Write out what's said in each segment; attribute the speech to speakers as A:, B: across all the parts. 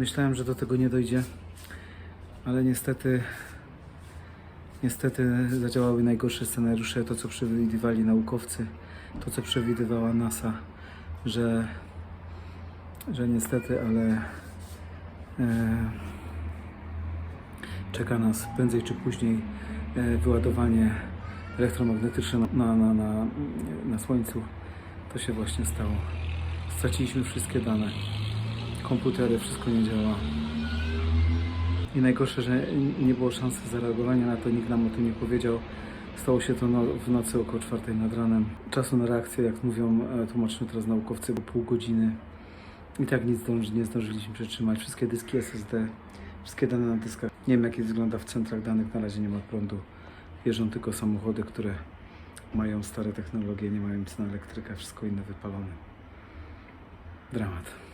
A: Myślałem, że do tego nie dojdzie, ale niestety, niestety zadziałały najgorsze scenariusze, to co przewidywali naukowcy, to co przewidywała NASA, że, że niestety, ale e, czeka nas prędzej czy później e, wyładowanie elektromagnetyczne na, na, na, na Słońcu. To się właśnie stało. Straciliśmy wszystkie dane. Komputery, wszystko nie działa. I najgorsze, że nie było szansy zareagowania na to, nikt nam o tym nie powiedział. Stało się to no, w nocy około czwartej nad ranem. Czasu na reakcję, jak mówią, e, tłumaczą teraz naukowcy, było pół godziny. I tak nic zdąży, nie zdążyliśmy przetrzymać. Wszystkie dyski SSD, wszystkie dane na dyskach. Nie wiem, jak to wygląda w centrach danych. Na razie nie ma prądu. Jeżdżą tylko samochody, które mają stare technologie, nie mają nic na elektrykę, wszystko inne wypalone. Dramat.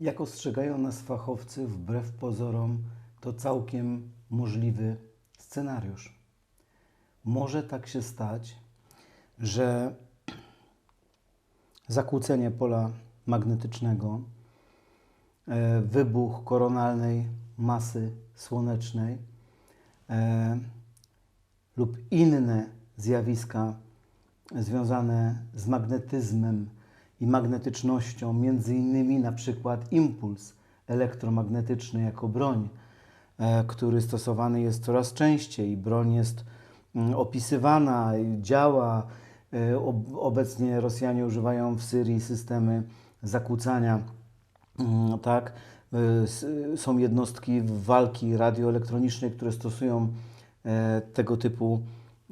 B: Jak ostrzegają nas fachowcy, wbrew pozorom, to całkiem możliwy scenariusz. Może tak się stać, że zakłócenie pola magnetycznego, e, wybuch koronalnej masy słonecznej e, lub inne zjawiska związane z magnetyzmem i magnetycznością, między innymi na przykład impuls elektromagnetyczny jako broń, e, który stosowany jest coraz częściej. Broń jest mm, opisywana, działa. E, ob- Obecnie Rosjanie używają w Syrii systemy zakłócania, mm, tak. E, Są jednostki walki radioelektronicznej, które stosują tego typu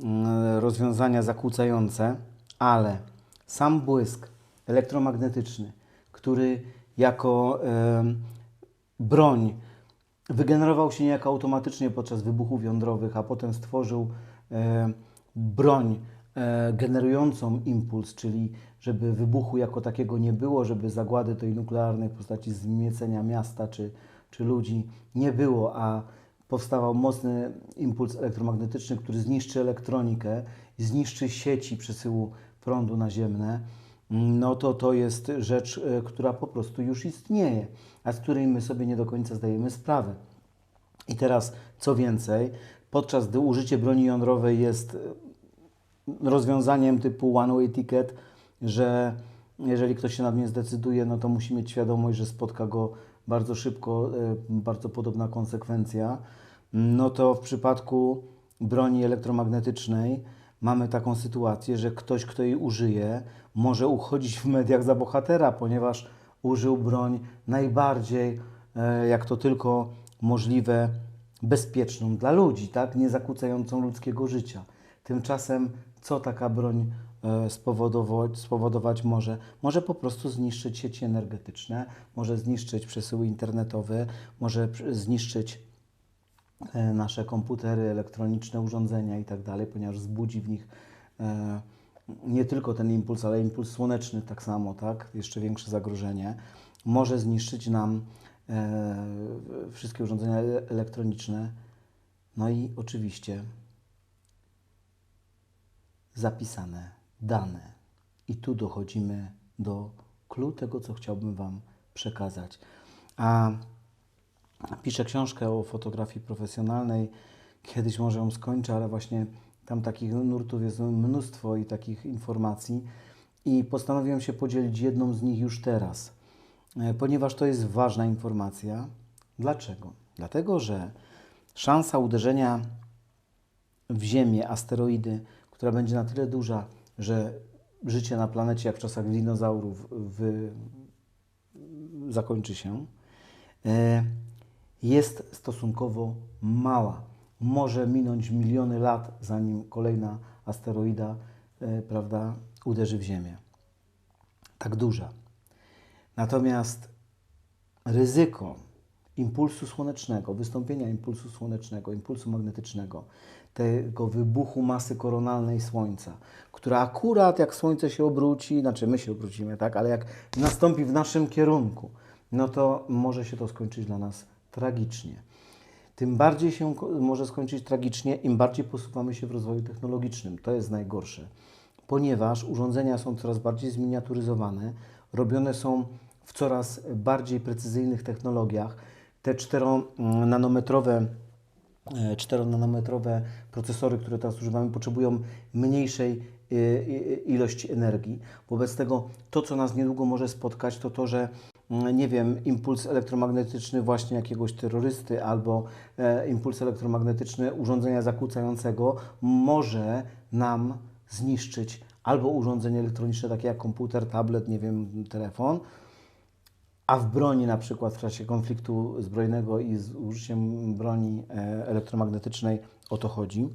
B: mm, rozwiązania zakłócające, ale sam błysk elektromagnetyczny, który jako broń wygenerował się niejako automatycznie podczas wybuchów jądrowych, a potem stworzył e, broń e, generującą impuls, czyli żeby wybuchu jako takiego nie było, żeby zagłady tej nuklearnej w postaci zmiecenia miasta czy, czy ludzi nie było, a powstawał mocny impuls elektromagnetyczny, który zniszczy elektronikę, zniszczy sieci przesyłu prądu naziemne, no to to jest rzecz, e, która po prostu już istnieje, a z której my sobie nie do końca zdajemy sprawę. I teraz, co więcej, podczas gdy użycie broni jądrowej jest e, rozwiązaniem typu one-way ticket, że jeżeli ktoś się na mnie zdecyduje, no to musi mieć świadomość, że spotka go bardzo szybko e, bardzo podobna konsekwencja. No to w przypadku broni elektromagnetycznej mamy taką sytuację, że ktoś, kto jej użyje, może uchodzić w mediach za bohatera, ponieważ użył broń najbardziej, e, jak to tylko możliwe, bezpieczną dla ludzi, tak? nie zakłócającą ludzkiego życia. Tymczasem, co taka broń e, spowodować, spowodować może? Może po prostu zniszczyć sieci energetyczne, może zniszczyć przesyły internetowe, może zniszczyć nasze komputery, elektroniczne urządzenia i tak dalej, ponieważ wzbudzi w nich e, nie tylko ten impuls, ale impuls słoneczny tak samo, tak? Jeszcze większe zagrożenie. Może zniszczyć nam e, wszystkie urządzenia ele- elektroniczne. No i oczywiście zapisane dane. I tu dochodzimy do clue tego, co chciałbym Wam przekazać. A piszę książkę o fotografii profesjonalnej. Kiedyś może ją skończę, ale właśnie tam takich nurtów jest mnóstwo i takich informacji. I postanowiłem się podzielić jedną z nich już teraz, e, ponieważ to jest ważna informacja. Dlaczego? Dlatego, że szansa uderzenia w Ziemię asteroidy, która będzie na tyle duża, że życie na planecie, jak w czasach dinozaurów, wy, zakończy się, e, jest stosunkowo mała. Może minąć miliony lat, zanim kolejna asteroida e, prawda, uderzy w Ziemię. Tak duża. Natomiast ryzyko impulsu słonecznego, wystąpienia impulsu słonecznego, impulsu magnetycznego, tego wybuchu masy koronalnej Słońca, która akurat jak Słońce się obróci, znaczy my się obrócimy, tak, ale jak nastąpi w naszym kierunku, no to może się to skończyć dla nas tragicznie. tym bardziej się może skończyć tragicznie, im bardziej posuwamy się w rozwoju technologicznym. To jest najgorsze, ponieważ urządzenia są coraz bardziej zminiaturyzowane, robione są w coraz bardziej precyzyjnych technologiach. Te 4-nanometrowe 4-nanometrowe procesory, które teraz używamy, potrzebują mniejszej y, y, ilości energii. Wobec tego to, co nas niedługo może spotkać, to to, że mm, nie wiem, impuls elektromagnetyczny właśnie jakiegoś terrorysty albo e, impuls elektromagnetyczny urządzenia zakłócającego może nam zniszczyć albo urządzenie elektroniczne takie jak komputer, tablet, nie wiem, telefon, a w broni, na przykład w czasie konfliktu zbrojnego i z użyciem broni e, elektromagnetycznej, o to chodzi.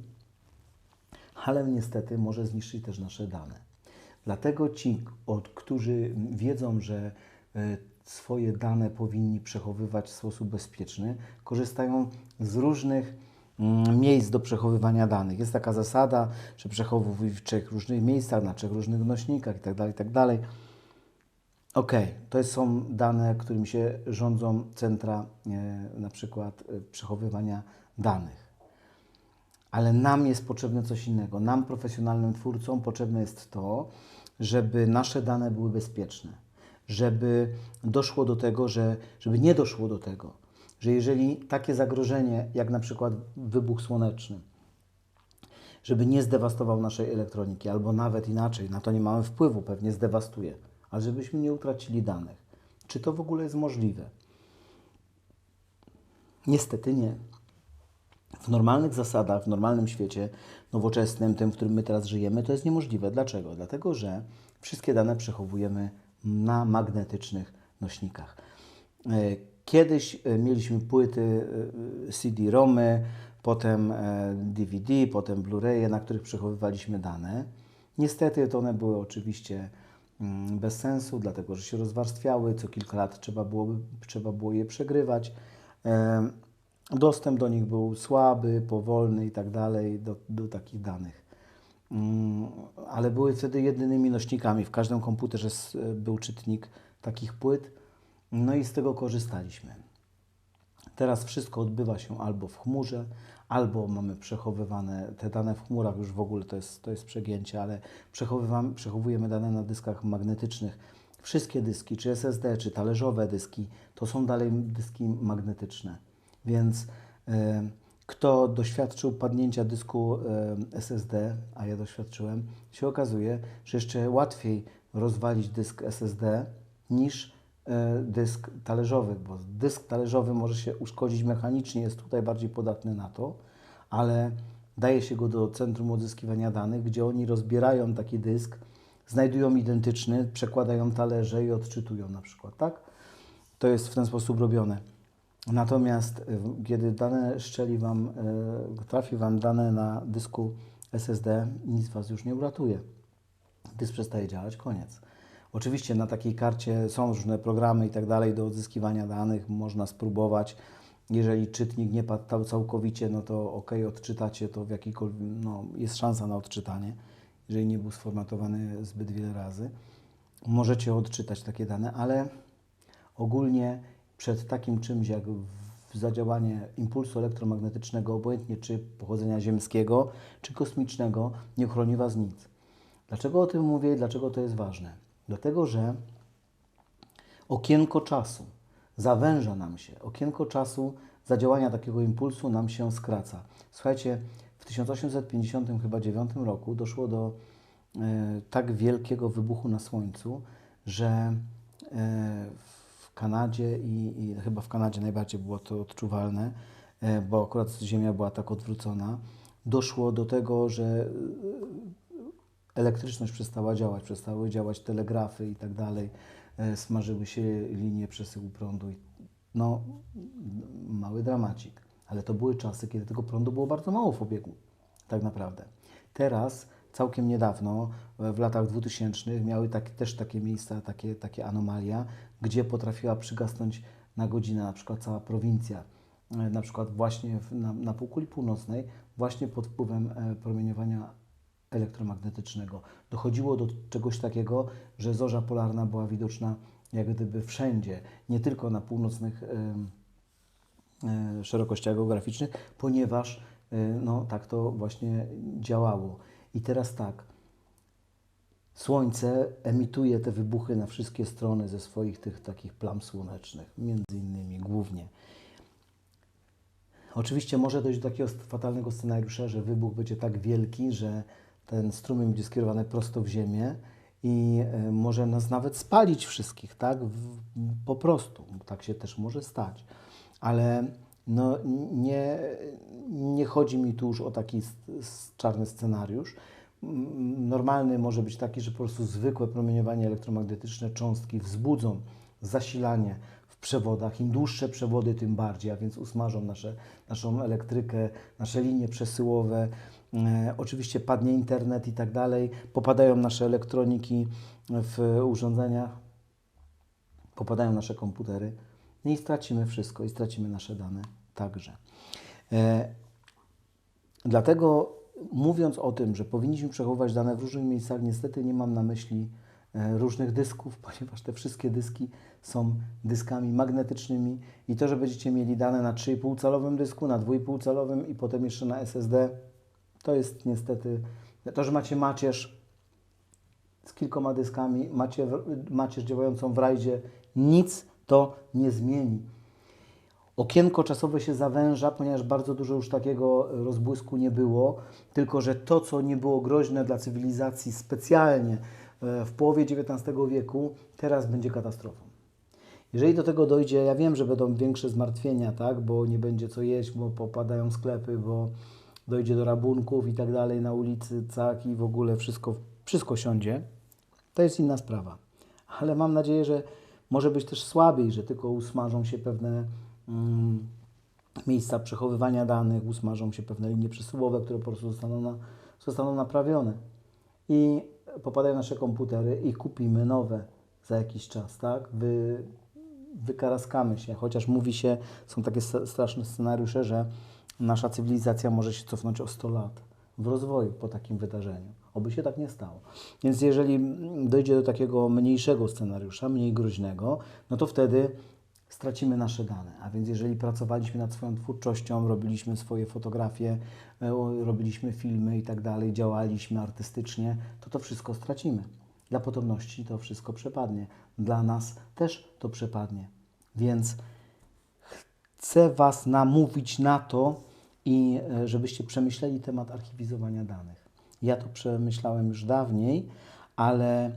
B: Ale niestety może zniszczyć też nasze dane. Dlatego ci, którzy wiedzą, że e, swoje dane powinni przechowywać w sposób bezpieczny, korzystają z różnych mm, miejsc do przechowywania danych. Jest taka zasada, że przechowuj w trzech różnych miejscach, na trzech różnych nośnikach itd. itd. Ok, to są dane, którymi się rządzą centra e, na przykład e, przechowywania danych. Ale nam jest potrzebne coś innego. Nam, profesjonalnym twórcom, potrzebne jest to, żeby nasze dane były bezpieczne. Żeby doszło do tego, że, żeby nie doszło do tego, że jeżeli takie zagrożenie, jak na przykład wybuch słoneczny, żeby nie zdewastował naszej elektroniki, albo nawet inaczej, na to nie mamy wpływu, pewnie zdewastuje, ale żebyśmy nie utracili danych. Czy to w ogóle jest możliwe? Niestety nie. W normalnych zasadach, w normalnym świecie nowoczesnym, tym, w którym my teraz żyjemy, to jest niemożliwe. Dlaczego? Dlatego, że wszystkie dane przechowujemy na magnetycznych nośnikach. E, Kiedyś e, mieliśmy płyty e, CD-ROMy, potem DVD, potem Blu-raye, na których przechowywaliśmy dane. Niestety to one były oczywiście mm, bez sensu, dlatego że się rozwarstwiały, co kilka lat trzeba było, trzeba było je przegrywać. Dostęp do nich był słaby, powolny i tak dalej, do takich danych. Mm, Ale były wtedy jedynymi nośnikami. W każdym komputerze s- był czytnik takich płyt, no i z tego korzystaliśmy. Teraz wszystko odbywa się albo w chmurze, albo mamy przechowywane te dane w chmurach, już w ogóle to jest, to jest przegięcie, ale przechowujemy dane na dyskach magnetycznych. Wszystkie dyski, czy SSD, czy talerzowe dyski, to są dalej dyski magnetyczne. Więc e, kto doświadczył padnięcia dysku SSD, a ja doświadczyłem, się okazuje, że jeszcze łatwiej rozwalić dysk SSD niż e, dysk talerzowy, bo dysk talerzowy może się uszkodzić mechanicznie, jest tutaj bardziej podatny na to, ale daje się go do centrum odzyskiwania danych, gdzie oni rozbierają taki dysk, znajdują identyczny, przekładają talerze i odczytują na przykład, tak? To jest w ten sposób robione. Natomiast y, kiedy dane szczeli Wam, y, trafi Wam dane na dysku SSD, nic Was już nie uratuje. Dysk przestaje działać, koniec. Oczywiście na takiej karcie są różne programy i tak dalej do odzyskiwania danych, można spróbować. Jeżeli czytnik nie padł cał- całkowicie, no to ok, odczytacie to w jakikolwiek, no jest szansa na odczytanie, jeżeli nie był sformatowany zbyt wiele razy. Możecie odczytać takie dane, ale ogólnie przed takim czymś jak zadziałanie impulsu elektromagnetycznego, obojętnie czy pochodzenia ziemskiego, czy kosmicznego, nie chroni Was nic. Dlaczego o tym mówię i dlaczego to jest ważne? Dlatego, że okienko czasu zawęża nam się. Okienko czasu zadziałania takiego impulsu nam się skraca. Słuchajcie, w 1859 chyba 9 roku doszło do e, tak wielkiego wybuchu na Słońcu, że e, w Kanadzie i, i chyba w Kanadzie najbardziej było to odczuwalne, e, bo akurat Ziemia była tak odwrócona, doszło do tego, że e, elektryczność przestała działać, przestały działać telegrafy i tak dalej, e, smażyły się linie przesyłu prądu. No, mały dramacik. Ale to były czasy, kiedy tego prądu było bardzo mało w obiegu, tak naprawdę. Teraz, całkiem niedawno, e, w latach 2000 miały tak, też takie miejsca, takie, takie anomalia, gdzie potrafiła przygasnąć na godzinę na przykład cała prowincja. E, Na przykład właśnie w, na, na półkuli północnej, właśnie pod wpływem e, promieniowania elektromagnetycznego. Dochodziło do czegoś takiego, że zorza polarna była widoczna jak gdyby wszędzie, nie tylko na północnych em, e, szerokościach geograficznych, ponieważ e, no, tak to właśnie działało. I teraz tak, Słońce emituje te wybuchy na wszystkie strony ze swoich tych takich plam słonecznych, między innymi głównie. Oczywiście może dojść do takiego fatalnego scenariusza, że wybuch będzie tak wielki, że ten strumień będzie skierowany prosto w ziemię i e, może nas nawet spalić wszystkich, tak? Po prostu. Tak się też może stać. Ale no, nie, nie chodzi mi tu już o taki czarny scenariusz. Normalny może być taki, że po prostu zwykłe promieniowanie elektromagnetyczne cząstki wzbudzą zasilanie w przewodach. Im dłuższe przewody, tym bardziej, a więc usmażą nasze, naszą elektrykę, nasze linie przesyłowe. E, oczywiście padnie internet i tak dalej. Popadają nasze elektroniki w urządzeniach, popadają nasze komputery i stracimy wszystko i stracimy nasze dane także. E, Dlatego mówiąc o tym, że powinniśmy przechowywać dane w różnych miejscach, niestety nie mam na myśli e, różnych dysków, ponieważ te wszystkie dyski są dyskami magnetycznymi i to, że będziecie mieli dane na 3,5 calowym dysku, na 2,5 calowym i potem jeszcze na SSD, to jest niestety to, że macie macierz z kilkoma dyskami, macie macierz działającą w rajdzie, nic to nie zmieni. Okienko czasowe się zawęża, ponieważ bardzo dużo już takiego rozbłysku nie było, tylko że to, co nie było groźne dla cywilizacji specjalnie e, w połowie XIX wieku, teraz będzie katastrofą. Jeżeli do tego dojdzie, ja wiem, że będą większe zmartwienia, tak, bo nie będzie co jeść, bo popadają sklepy, bo dojdzie do rabunków i tak dalej na ulicy, tak, i w ogóle wszystko, wszystko siądzie, to jest inna sprawa. Ale mam nadzieję, że może być też słabiej, że tylko usmażą się pewne mm, miejsca przechowywania danych, usmażą się pewne linie przesyłowe, które po prostu zostaną, na, zostaną naprawione. I popadają nasze komputery i kupimy nowe za jakiś czas, tak? Wy, wykaraskamy się, chociaż mówi się, są takie straszne scenariusze, że nasza cywilizacja może się cofnąć o 100 lat w rozwoju po takim wydarzeniu. Oby się tak nie stało. Więc jeżeli dojdzie do takiego mniejszego scenariusza, mniej groźnego, no to wtedy stracimy nasze dane. A więc jeżeli pracowaliśmy nad swoją twórczością, robiliśmy swoje fotografie, e, robiliśmy filmy i tak dalej, działaliśmy artystycznie, to to wszystko stracimy. Dla potomności to wszystko przepadnie. Dla nas też to przepadnie. Więc chcę Was namówić na to i e, żebyście przemyśleli temat archiwizowania danych. Ja to przemyślałem już dawniej, ale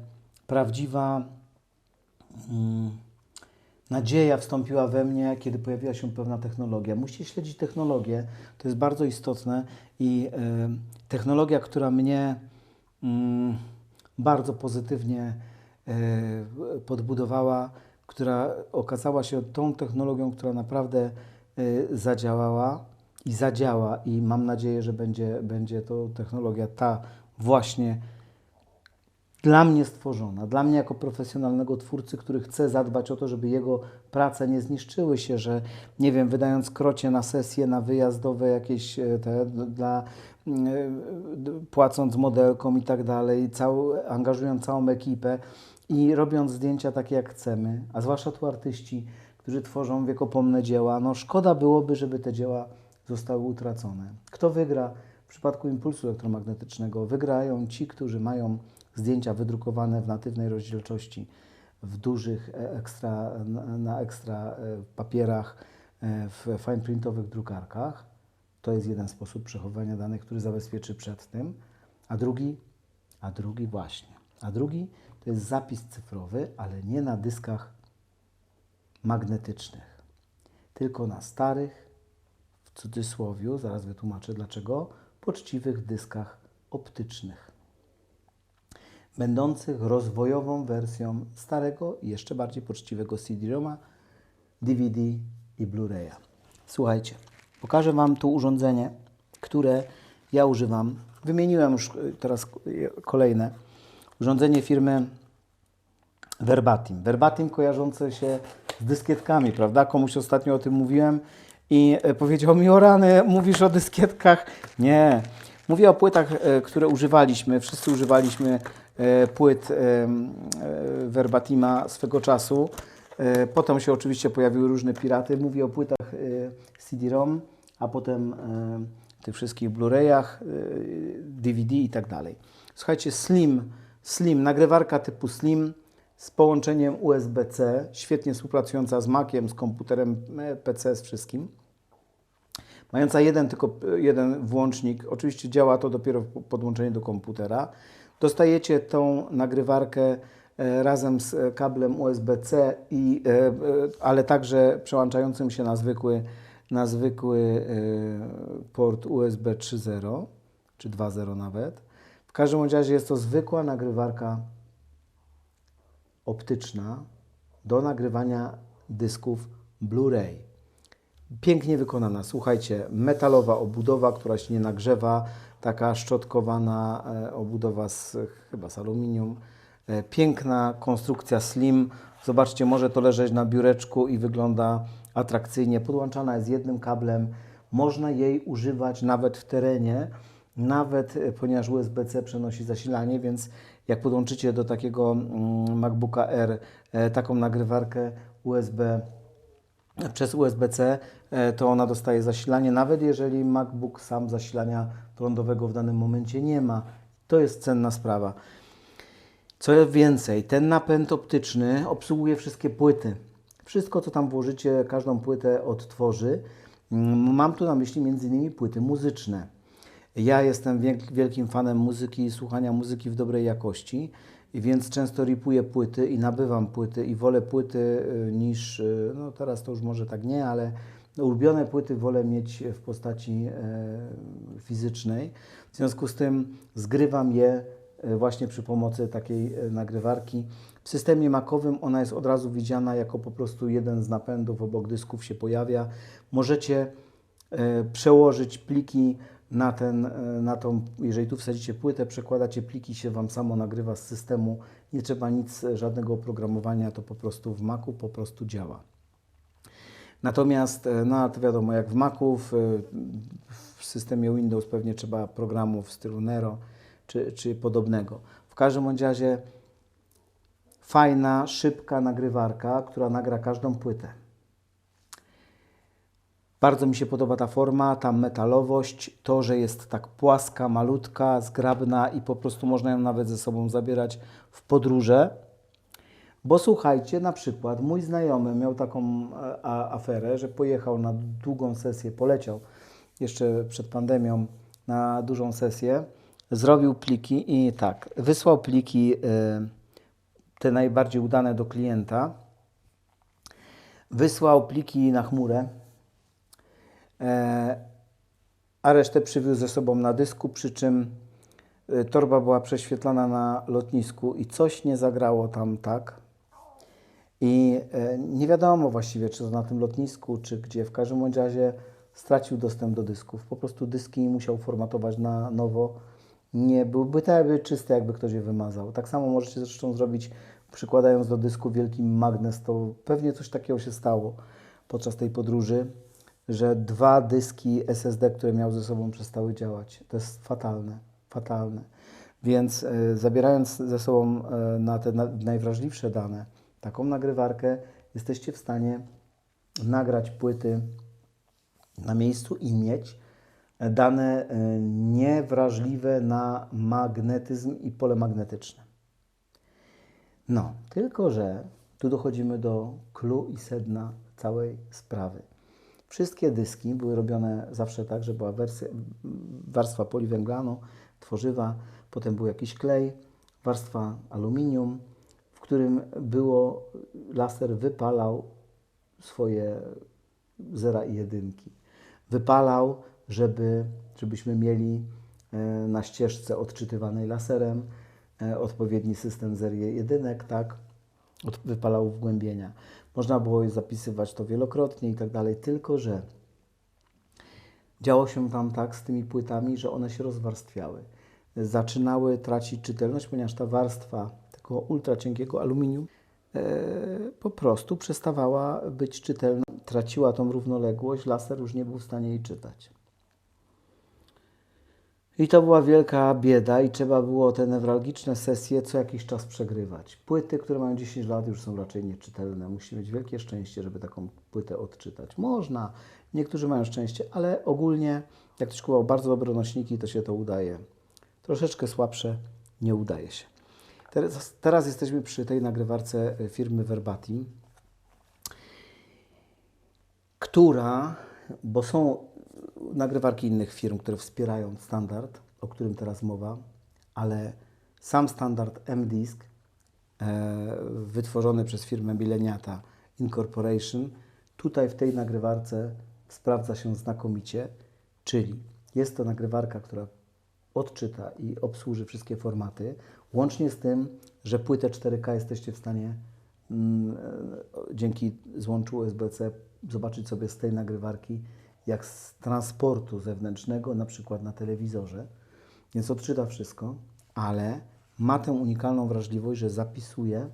B: prawdziwa mm, nadzieja wstąpiła we mnie, kiedy pojawiła się pewna technologia. Musicie śledzić technologię, to jest bardzo istotne i e, technologia, która mnie mm, bardzo pozytywnie e, podbudowała, która okazała się tą technologią, która naprawdę e, zadziałała i zadziała i mam nadzieję, że będzie, będzie to technologia ta właśnie dla mnie stworzona, dla mnie jako profesjonalnego twórcy, który chce zadbać o to, żeby jego prace nie zniszczyły się, że nie wiem, wydając krocie na sesje, na wyjazdowe jakieś e, te dla e, d- płacąc modelkom i tak dalej, cał, angażując całą ekipę i robiąc zdjęcia takie jak chcemy, a zwłaszcza tu artyści, którzy tworzą wiekopomne dzieła, no szkoda byłoby, żeby te dzieła zostały utracone. Kto wygra w przypadku impulsu elektromagnetycznego? Wygrają ci, którzy mają zdjęcia wydrukowane w natywnej rozdzielczości, w dużych e, ekstra, na, ekstra e, papierach, e, w fine printowych drukarkach. To jest jeden sposób przechowywania danych, który zabezpieczy przed tym. A drugi, a drugi właśnie, a drugi to jest zapis cyfrowy, ale nie na dyskach magnetycznych, tylko na starych, w cudzysłowiu, zaraz wytłumaczę dlaczego, poczciwych dyskach optycznych, będących rozwojową wersją starego i jeszcze bardziej poczciwego CD-ROMa, DVD i Blu-raya. Słuchajcie, pokażę Wam tu urządzenie, które ja używam. Wymieniłem już y, teraz y, kolejne. Urządzenie firmy Verbatim. Verbatim kojarzące się z dyskietkami, prawda? Komuś ostatnio o tym mówiłem i e, powiedział mi, o rany, mówisz o dyskietkach? Nie. Mówię o płytach, e, które używaliśmy. Wszyscy używaliśmy e, płyt Verbatima swego czasu. Potem się oczywiście pojawiły różne piraty. Mówię o płytach CD-ROM, a potem tych wszystkich Blu-rayach, DVD i tak dalej. Słuchajcie, Slim, Slim, nagrywarka typu Slim z połączeniem USB-C, świetnie współpracująca z Maciem, z komputerem PC, z wszystkim. Mająca jeden tylko jeden włącznik, oczywiście działa to dopiero po podłączeniu do komputera. Dostajecie tą nagrywarkę e, razem z e, kablem USB-C, i, e, ale także przełączającym się na zwykły, na zwykły port USB 3.0 czy 2.0 nawet. W każdym razie jest to zwykła nagrywarka optyczna do nagrywania dysków Blu-ray. Pięknie wykonana, słuchajcie, metalowa obudowa, która się nie nagrzewa, taka szczotkowana e, obudowa z chyba z aluminium. E, Piękna konstrukcja slim. Zobaczcie, może to leżeć na biureczku i wygląda atrakcyjnie. Podłączana jest jednym kablem. Można jej używać nawet w terenie, nawet e, ponieważ USB-C przenosi zasilanie, więc jak podłączycie do takiego mm, MacBooka R taką nagrywarkę USB przez USB-C, to ona dostaje zasilanie, nawet jeżeli MacBook sam zasilania prądowego w danym momencie nie ma. To jest cenna sprawa. Co więcej, ten napęd optyczny obsługuje wszystkie płyty. Wszystko, co tam włożycie, każdą płytę odtworzy. Mm, Mam tu na myśli m.in. płyty muzyczne. Ja jestem wielkim fanem muzyki i słuchania muzyki w dobrej jakości, więc często ripuję płyty i nabywam płyty i wolę płyty y, niż, y, no teraz to już może tak nie, ale ulubione płyty wolę mieć w postaci e, fizycznej. W związku z tym zgrywam je e, właśnie przy pomocy takiej e, nagrywarki. W systemie makowym ona jest od razu widziana jako po prostu jeden z napędów obok dysków się pojawia. Możecie e, przełożyć pliki na, ten, e, na tą, jeżeli tu wsadzicie płytę, przekładacie pliki, się Wam samo nagrywa z systemu, nie trzeba nic, e, żadnego oprogramowania, to po prostu w Macu po prostu działa. Natomiast, e, no to wiadomo, jak w Macu, w, w systemie Windows pewnie trzeba programów w stylu Nero czy, czy podobnego. W każdym razie fajna, szybka nagrywarka, która nagra każdą płytę. Bardzo mi się podoba ta forma, ta metalowość, to, że jest tak płaska, malutka, zgrabna i po prostu można ją nawet ze sobą zabierać w podróże. Bo słuchajcie, na przykład mój znajomy miał taką e, aferę, że pojechał na długą sesję, poleciał jeszcze przed pandemią na dużą sesję, zrobił pliki i tak, wysłał pliki, e, te najbardziej udane do klienta, wysłał pliki na chmurę, E, a resztę przywiózł ze sobą na dysku, przy czym torba była prześwietlana na lotnisku i coś nie zagrało tam tak. I e, nie wiadomo właściwie, czy to na tym lotnisku, czy gdzie. W każdym razie stracił dostęp do dysków. Po prostu dyski musiał formatować na nowo. Nie byłby jakby czyste, jakby ktoś je wymazał. Tak samo możecie zresztą zrobić, przykładając do dysku wielki magnes. To pewnie coś takiego się stało podczas tej podróży że dwa dyski SSD, które miał ze sobą, przestały działać. To jest fatalne, fatalne. Więc e, zabierając ze sobą e, na te na, najwrażliwsze dane taką nagrywarkę, jesteście w stanie nagrać płyty na miejscu i mieć e, dane e, niewrażliwe na magnetyzm i pole magnetyczne. No, tylko że tu dochodzimy do clue i sedna całej sprawy. Wszystkie dyski były robione zawsze tak, że była wersja, warstwa poliwęglanu, tworzywa, potem był jakiś klej, warstwa aluminium, którym było, laser wypalał swoje zera i jedynki. Wypalał, żeby, żebyśmy mieli e, na ścieżce odczytywanej laserem e, odpowiedni system zer i jedynek, tak? Wypalał wgłębienia. Można było zapisywać to wielokrotnie i tak dalej, tylko że działo się tam tak z tymi płytami, że one się rozwarstwiały. Zaczynały tracić czytelność, ponieważ ta warstwa cienkiego aluminium e, po prostu przestawała być czytelna, traciła tą równoległość, laser już nie był w stanie jej czytać. I to była wielka bieda i trzeba było te newralgiczne sesje co jakiś czas przegrywać. Płyty, które mają 10 lat już są raczej nieczytelne. Musi mieć wielkie szczęście, żeby taką płytę odczytać. Można, niektórzy mają szczęście, ale ogólnie jak ktoś kupował bardzo dobre nośniki, to się to udaje. Troszeczkę słabsze nie udaje się. Teraz, teraz jesteśmy przy tej nagrywarce e, firmy Verbatim, która, bo są nagrywarki innych firm, które wspierają standard, o którym teraz mowa, ale sam standard M-Disk, e, wytworzony przez firmę Mileniata Incorporation, tutaj w tej nagrywarce sprawdza się znakomicie, czyli jest to nagrywarka, która odczyta i obsłuży wszystkie formaty, łącznie z tym, że płytę 4K jesteście w stanie mm, e, dzięki złączu USB-C zobaczyć sobie z tej nagrywarki, jak z transportu zewnętrznego, na przykład na telewizorze. Więc odczyta wszystko, ale ma tę unikalną wrażliwość, że zapisuje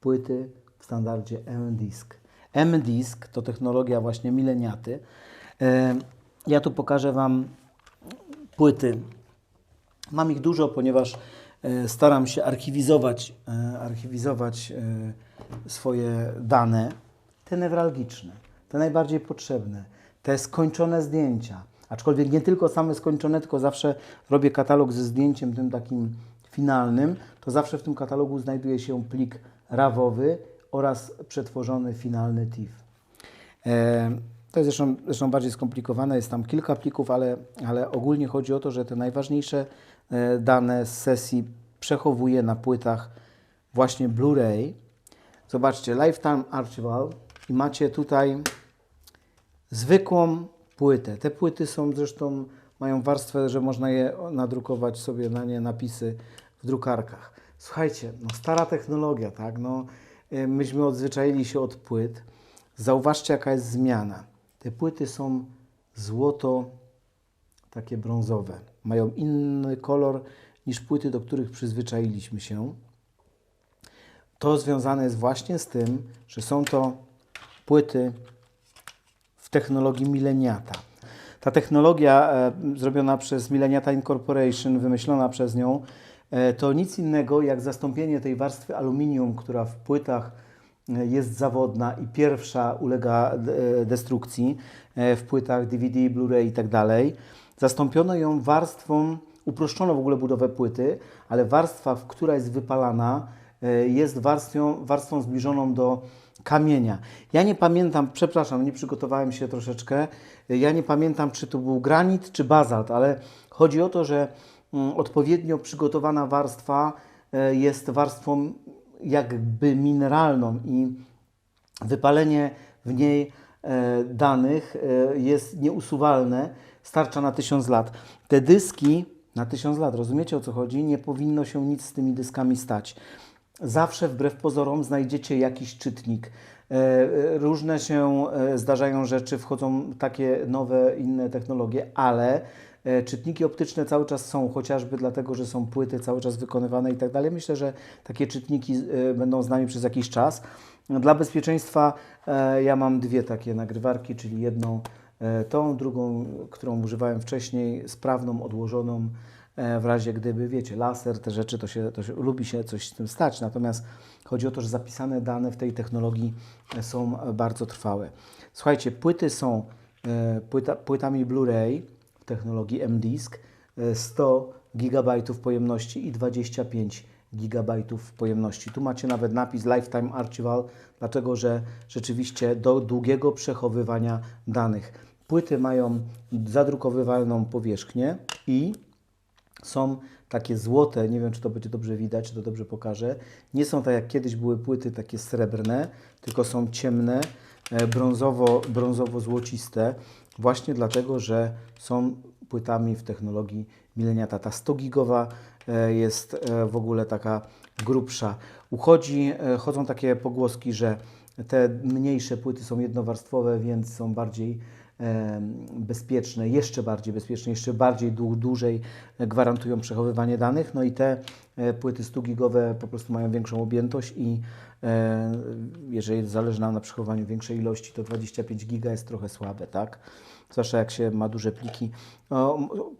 B: płyty w standardzie M-Disk. M-Disk to technologia właśnie mileniaty. E, Ja tu pokażę Wam płyty. Mam ich dużo, ponieważ staram się archiwizować, e, archiwizować e, swoje dane, te newralgiczne, te najbardziej potrzebne, te skończone zdjęcia. Aczkolwiek nie tylko same skończone, tylko zawsze robię katalog ze zdjęciem tym takim finalnym, to zawsze w tym katalogu znajduje się plik RAWowy oraz przetworzony finalny TIFF. E, To jest zresztą, zresztą bardziej skomplikowane, jest tam kilka plików, ale, ale ogólnie chodzi o to, że te najważniejsze e, dane z sesji przechowuję na płytach właśnie Blu-ray. Zobaczcie, Lifetime Archival i macie tutaj zwykłą płytę. Te płyty są zresztą, mają warstwę, że można je nadrukować sobie na nie napisy w drukarkach. Słuchajcie, no stara technologia, tak? No, y, myśmy odzwyczaili się od płyt. Zauważcie, jaka jest zmiana. Te płyty są złoto, takie brązowe. Mają inny kolor niż płyty, do których przyzwyczailiśmy się. To związane jest właśnie z tym, że są to płyty w technologii mileniata. Ta technologia e, zrobiona przez Mileniata Incorporation, wymyślona przez nią, e, to nic innego jak zastąpienie tej warstwy aluminium, która w płytach e, jest zawodna i pierwsza ulega e, destrukcji e, w płytach DVD, Blu-ray i tak. Zastąpiono ją warstwą, uproszczono w ogóle budowę płyty, ale warstwa, która jest wypalana, e, jest warstwą, warstwą zbliżoną do kamienia. Ja nie pamiętam, przepraszam, nie przygotowałem się troszeczkę. Ja nie pamiętam, czy to był granit, czy bazalt, ale chodzi o to, że mm, odpowiednio przygotowana warstwa e, jest warstwą jakby mineralną i wypalenie w niej e, danych e, jest nieusuwalne, starcza na tysiąc lat. Te dyski na tysiąc lat, rozumiecie o co chodzi? Nie powinno się nic z tymi dyskami stać. Zawsze wbrew pozorom znajdziecie jakiś czytnik. E, e, Różne się e, zdarzają rzeczy, wchodzą takie nowe, inne technologie, ale czytniki optyczne cały czas są, chociażby dlatego, że są płyty cały czas wykonywane i tak dalej. Myślę, że takie czytniki będą z nami przez jakiś czas. Dla bezpieczeństwa ja mam dwie takie nagrywarki, czyli jedną tą, drugą, którą używałem wcześniej, sprawną, odłożoną e, w razie gdyby, wiecie, laser, te rzeczy, to się, to się lubi się coś z tym stać. Natomiast chodzi o to, że zapisane dane w tej technologii e, są e, bardzo trwałe. Słuchajcie, płyty są e, płyta, płytami Blu-ray w technologii M-Disk, e, 100 GB pojemności i 25 GB pojemności. Tu macie nawet napis Lifetime Archival, dlatego że rzeczywiście do długiego przechowywania danych. Płyty mają zadrukowywalną powierzchnię i są takie złote, nie wiem czy to będzie dobrze widać, czy to dobrze pokażę. Nie są tak jak kiedyś były płyty takie srebrne, tylko są ciemne, e, brązowo, brązowo-złociste, właśnie dlatego, że są płytami w technologii mileniata. Ta 100 gigowa e, jest e, w ogóle taka grubsza. Uchodzi, chodzą takie pogłoski, że te mniejsze płyty są jednowarstwowe, więc są bardziej bezpieczne, jeszcze bardziej bezpieczne, jeszcze bardziej dłu- dłużej gwarantują przechowywanie danych. No i te e, płyty 100 gigowe po prostu mają większą objętość i e, jeżeli zależy nam na przechowaniu większej ilości, to 25 giga jest trochę słabe, tak? Zwłaszcza jak się ma duże pliki.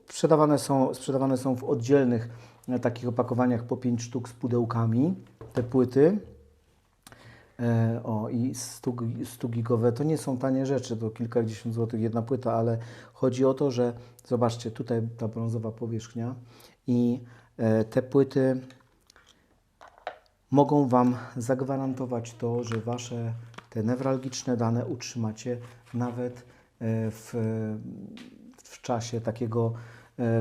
B: Sprzedawane, są, sprzedawane są w oddzielnych e, takich opakowaniach po 5 sztuk z pudełkami te płyty. E, o, i 100, gi- 100 gigowe to nie są tanie rzeczy, to kilkadziesiąt złotych jedna płyta, ale chodzi o to, że zobaczcie, tutaj ta brązowa powierzchnia i e, te płyty mogą Wam zagwarantować to, że Wasze te newralgiczne dane utrzymacie nawet e, w, w czasie takiego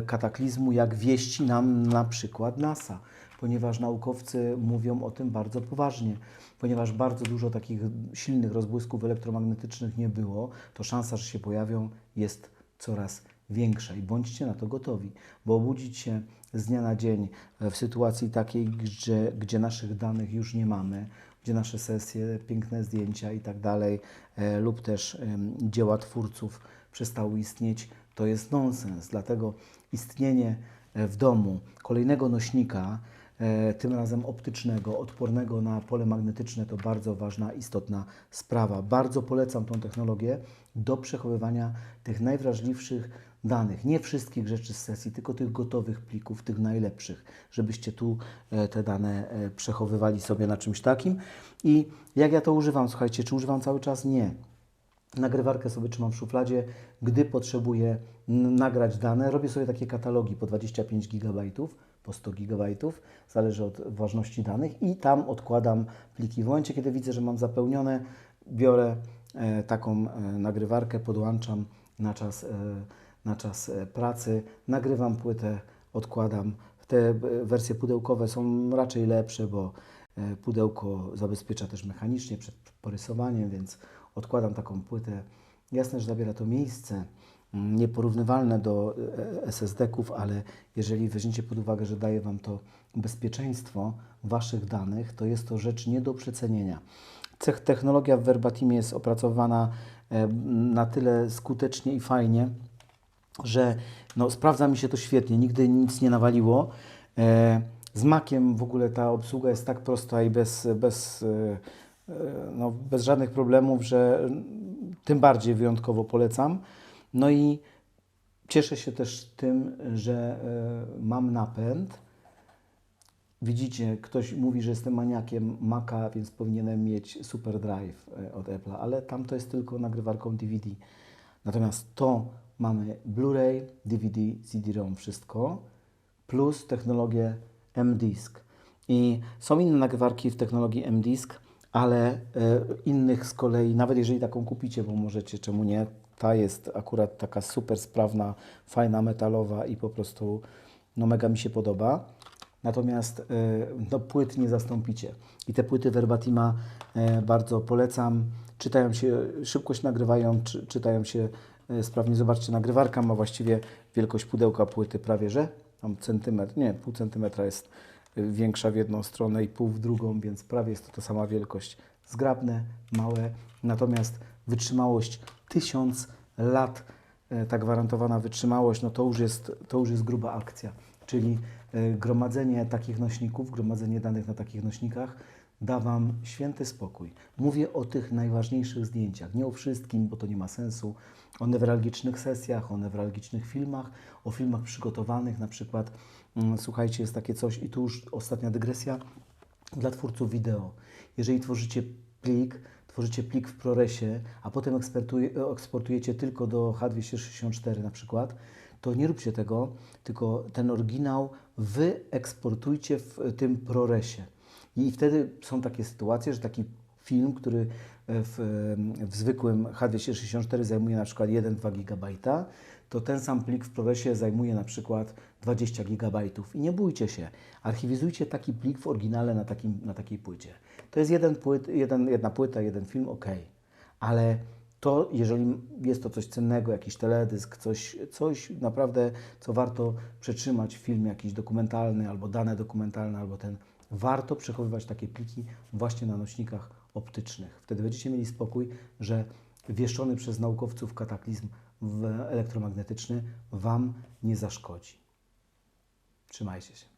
B: kataklizmu, jak wieści nam na przykład NASA, ponieważ naukowcy mówią o tym bardzo poważnie. Ponieważ bardzo dużo takich silnych rozbłysków elektromagnetycznych nie było, to szansa, że się pojawią, jest coraz większa i bądźcie na to gotowi, bo obudzić się z dnia na dzień w sytuacji takiej, gdzie, gdzie naszych danych już nie mamy, gdzie nasze sesje, piękne zdjęcia i tak dalej, e, lub też dzieła twórców przestały istnieć, to jest nonsens. Dlatego istnienie e, w domu kolejnego nośnika, tym razem optycznego, odpornego na pole magnetyczne, to bardzo ważna, istotna sprawa. Bardzo polecam tą technologię do przechowywania tych najwrażliwszych danych. Nie wszystkich rzeczy z sesji, tylko tych gotowych plików, tych najlepszych, żebyście tu e, te dane e, przechowywali sobie na czymś takim. I jak ja to używam? Słuchajcie, czy używam cały czas? Nie. Nagrywarkę sobie trzymam w szufladzie, gdy potrzebuję nagrać dane, robię sobie takie katalogi po 25 GB, po 100 GB, zależy od ważności danych i tam odkładam pliki. W momencie, kiedy widzę, że mam zapełnione, biorę e, taką e, nagrywarkę, podłączam na czas, e, na czas pracy, nagrywam płytę, odkładam. Te wersje pudełkowe są raczej lepsze, bo pudełko zabezpiecza też mechanicznie przed porysowaniem, więc odkładam taką płytę. Jasne, że zabiera to miejsce, nieporównywalne do e, SSD-ków, ale jeżeli weźmiecie pod uwagę, że daje Wam to bezpieczeństwo Waszych danych, to jest to rzecz nie do przecenienia. Technologia w Verbatimie jest opracowana e, na tyle skutecznie i fajnie, że no, sprawdza mi się to świetnie, nigdy nic nie nawaliło. E, z Maciem w ogóle ta obsługa jest tak prosta i bez, bez, no, bez żadnych problemów, że mm, tym bardziej wyjątkowo polecam. No i cieszę się też tym, że e, mam napęd. Widzicie, ktoś mówi, że jestem maniakiem Maca, więc powinienem mieć Super Drive e, od Apple'a, ale tam to jest tylko nagrywarką DVD. Natomiast to mamy Blu-ray, DVD, CD-ROM, wszystko, plus technologię M-Disk. I są inne nagrywarki w technologii M-Disk, ale e, innych z kolei, nawet jeżeli taką kupicie, bo możecie, czemu nie, ta jest akurat taka super sprawna, fajna, metalowa i po prostu no mega mi się podoba. Natomiast e, no, płyt nie zastąpicie. I te płyty Verbatima e, bardzo polecam. Czytają się, szybkość nagrywają, czy, czytają się e, sprawnie. Zobaczcie, nagrywarka ma właściwie wielkość pudełka płyty prawie, że tam centymetr, nie, pół centymetra jest większa w jedną stronę i pół w drugą, więc prawie jest to ta sama wielkość. Zgrabne, małe, natomiast wytrzymałość tysiąc lat, e, ta gwarantowana wytrzymałość, no to już jest, to już jest gruba akcja. Czyli e, gromadzenie takich nośników, gromadzenie danych na takich nośnikach da Wam święty spokój. Mówię o tych najważniejszych zdjęciach, nie o wszystkim, bo to nie ma sensu, o newralgicznych sesjach, o newralgicznych filmach, o filmach przygotowanych, na przykład, mm, słuchajcie, jest takie coś i tu już ostatnia dygresja, dla twórców wideo. Jeżeli tworzycie plik, tworzycie plik w ProResie, a potem eksportuje, eksportujecie tylko do H264 na przykład, to nie róbcie tego, tylko ten oryginał wy eksportujcie w tym ProResie. I wtedy są takie sytuacje, że taki film, który w, w zwykłym H264 zajmuje na przykład 1-2 GB, to ten sam plik w ProResie zajmuje na przykład 20 GB. I nie bójcie się, archiwizujcie taki plik w oryginale na, takim, na takiej płycie. To jest jeden płyt, jeden, jedna płyta, jeden film, ok. Ale to, jeżeli jest to coś cennego, jakiś teledysk, coś, coś naprawdę, co warto przetrzymać, film jakiś dokumentalny, albo dane dokumentalne, albo ten, warto przechowywać takie pliki właśnie na nośnikach optycznych. Wtedy będziecie mieli spokój, że wieszczony przez naukowców kataklizm elektromagnetyczny Wam nie zaszkodzi. Trzymajcie się.